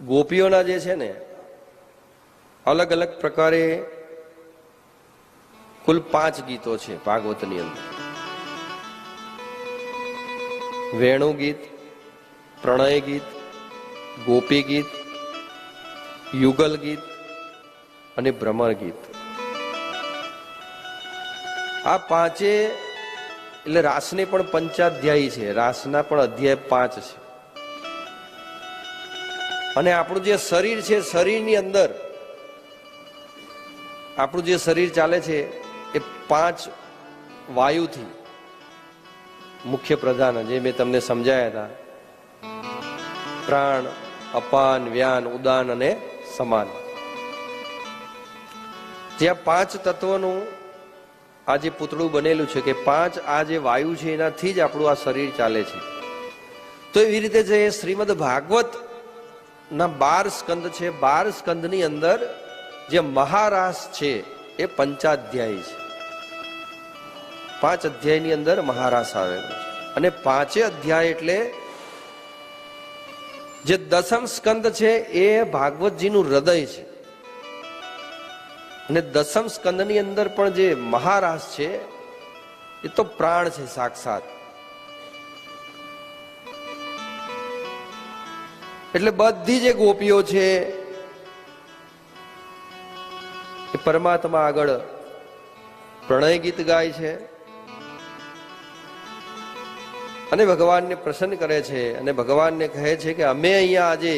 ગોપીઓના જે છે ને, અલગ અલગ પ્રકારે કુલ પાંચ ગીતો છે ભાગવતની અંદર. વેણુ ગીત, પ્રણય ગીત, ગોપી ગીત, યુગલ ગીત અને ભ્રમર ગીત. આ પાંચે એટલે રાસને પણ પંચાધ્યાયી છે, રાસના પણ અધ્યાય પાંચ છે. અને આપણું જે શરીર છે, શરીરની અંદર, આપણું જે શરીર ચાલે છે, એ પાંચ વાયુથી મુખ્ય પ્રધાન જે મેં તમને સમજાયા હતા. પ્રાણ, અપાન, વ્યાન, ઉદાન અને સમાન. જે પાંચ તત્વનું આ જે પૂતળું બનેલું છે કે પાંચ આ જે વાયુ છે, એનાથી જ આપણું આ શરીર ચાલે છે. તો એવી રીતે જે શ્રીમદ ભાગવત ના બાર સ્કંદ છે, બાર સ્કંદની અંદર જે મહારાસ છે, એ પંચાધ્યાયી છે. પાંચ અધ્યાયની અંદર મહારાસ આવેલો છે. અને પાંચે અધ્યાય એટલે જે દસમ સ્કંદ છે, એ ભાગવતજીનું હૃદય છે. અને દસમ સ્કંદની અંદર પણ જે મહારાસ છે, એ તો પ્રાણ છે, સાક્ષાત. એટલે બધી જે ગોપીઓ છે, એ પરમાત્મા આગળ પ્રણય ગીત ગાય છે અને ભગવાનને પ્રસન્ન કરે છે અને ભગવાનને કહે છે કે અમે અહીંયા આજે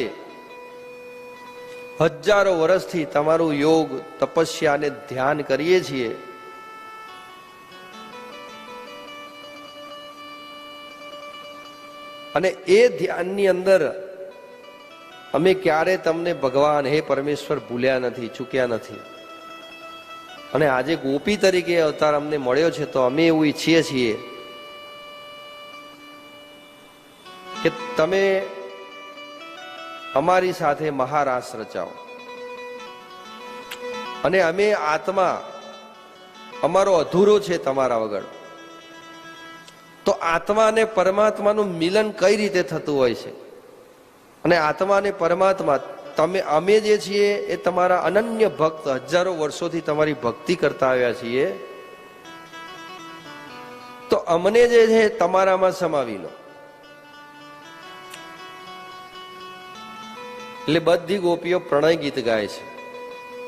હજારો વર્ષથી તમારું યોગ, તપસ્યા અને ધ્યાન કરીએ છીએ. અને એ ધ્યાનની અંદર અમે ક્યારે તમને ભગવાન હે પરમેશ્વર ભૂલ્યા નથી, ચૂક્યા નથી. અને આજે ગોપી તરીકે અવતાર અમને મળ્યો છે તો અમે એવું ઈચ્છીએ છીએ કે તમે અમારી સાથે મહારાસ રચાવો. અને અમે આત્મા અમારો અધૂરો છે તમારા વગર. તો આત્મા અને પરમાત્માનું મિલન કઈ રીતે થતું હોય છે? અને આત્મા અને પરમાત્મા, તમે, અમે જે છીએ એ તમારા અનન્ય ભક્ત, હજારો વર્ષોથી તમારી ભક્તિ કરતા આવ્યા છીએ. તો અમને જે છે તમારામાં સમાવી લો. એટલે બધી ગોપીઓ પ્રણય ગીત ગાય છે.